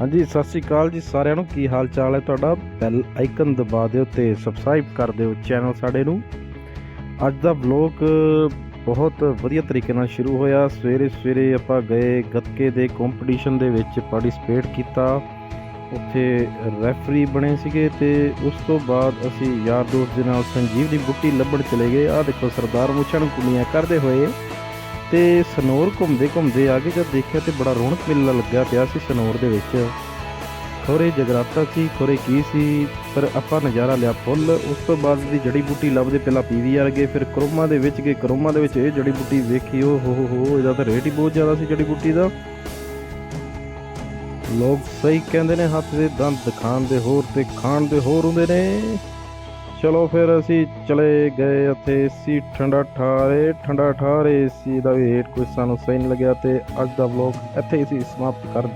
ਹਾਂਜੀ, ਸਤਿ ਸ਼੍ਰੀ ਅਕਾਲ ਜੀ ਸਾਰਿਆਂ ਨੂੰ। ਕੀ ਹਾਲ ਚਾਲ ਹੈ ਤੁਹਾਡਾ? ਬੈਲ ਆਈਕਨ ਦਬਾ ਦਿਓ ਤੇ ਸਬਸਕ੍ਰਾਈਬ ਕਰ ਦਿਓ ਚੈਨਲ ਸਾਡੇ ਨੂੰ। ਅੱਜ ਦਾ ਵਲੌਗ ਬਹੁਤ ਵਧੀਆ ਤਰੀਕੇ ਨਾਲ ਸ਼ੁਰੂ ਹੋਇਆ। ਸਵੇਰੇ ਸਵੇਰੇ ਆਪਾਂ ਗਏ ਗੱਤਕੇ ਦੇ ਕੰਪੀਟੀਸ਼ਨ ਦੇ ਵਿੱਚ ਪਾਰਟਿਸਿਪੇਟ ਕੀਤਾ। ਉੱਥੇ ਰੈਫਰੀ ਬਣੇ ਸੀਗੇ ਤੇ ਉਸ ਤੋਂ ਬਾਅਦ ਅਸੀਂ ਯਾਰ ਦੋਸਤ ਦੇ ਨਾਲ ਸੰਜੀਵ ਦੀ ਬੁੱਟੀ ਲੱਭਣ ਚਲੇ ਗਏ। ਆਹ ਦੇਖੋ ਸਰਦਾਰ ਮੁੱਛਾਂ ਨੂੰ ਕੁੰਡੀਆਂ ਕਰਦੇ ਹੋਏ। ਤੇ ਸਨੋਰ ਘੁੰਮਦੇ ਘੁੰਮਦੇ ਆ ਕੇ ਜਦ ਦੇਖਿਆ ਤੇ ਬੜਾ ਰੌਣਕ ਮੇਲਾ ਲੱਗਿਆ ਪਿਆ ਸੀ ਸਨੋਰ ਦੇ ਵਿੱਚ। ਖੋਰੇ ਜਗਰਾਤਾ ਸੀ, ਖੋਰੇ ਕੀ ਸੀ, ਪਰ ਆਪਾਂ ਨਜ਼ਾਰਾ ਲਿਆ ਫੁੱਲ। ਉਸ ਤੋਂ ਬਾਅਦ ਦੀ ਜੜੀ ਬੂਟੀ ਲੱਭਦੇ ਪਹਿਲਾਂ ਪੀਵੀਆਰ ਗਏ, ਫਿਰ ਕਰੋਮਾ ਦੇ ਵਿੱਚ ਗਏ। ਕਰੋਮਾ ਦੇ ਵਿੱਚ ਇਹ ਜੜੀ ਬੂਟੀ ਵੇਖੀ ਉਹ ਹੋ ਹੋ ਹੋ, ਇਹਦਾ ਤਾਂ ਰੇਟ ਹੀ ਬਹੁਤ ਜ਼ਿਆਦਾ ਸੀ ਜੜੀ ਬੂਟੀ ਦਾ। ਲੋਕ ਸਹੀ ਕਹਿੰਦੇ ਨੇ, ਹੱਥ ਦੇ ਦੰਦ ਖਾਣ ਦੇ ਹੋਰ ਤੇ ਖਾਣ ਦੇ ਹੋਰ ਹੁੰਦੇ ਨੇ। ਚਲੋ ਫਿਰ ਅਸੀਂ ਚਲੇ ਗਏ ਉੱਥੇ ਸੀ ਠੰਡਾ ਠਾਰੇ ਠੰਡਾ ਠਾਰੇ ਸੀ ਦਾ ਵੀ ਰੇਟ ਕੋਈ ਸਾਨੂੰ ਸਹੀ ਨਹੀਂ ਲੱਗਿਆ ਤੇ ਅੱਜ ਦਾ ਵਲੌਗ ਇੱਥੇ ਹੀ ਅਸੀਂ ਸਮਾਪਤ ਕਰ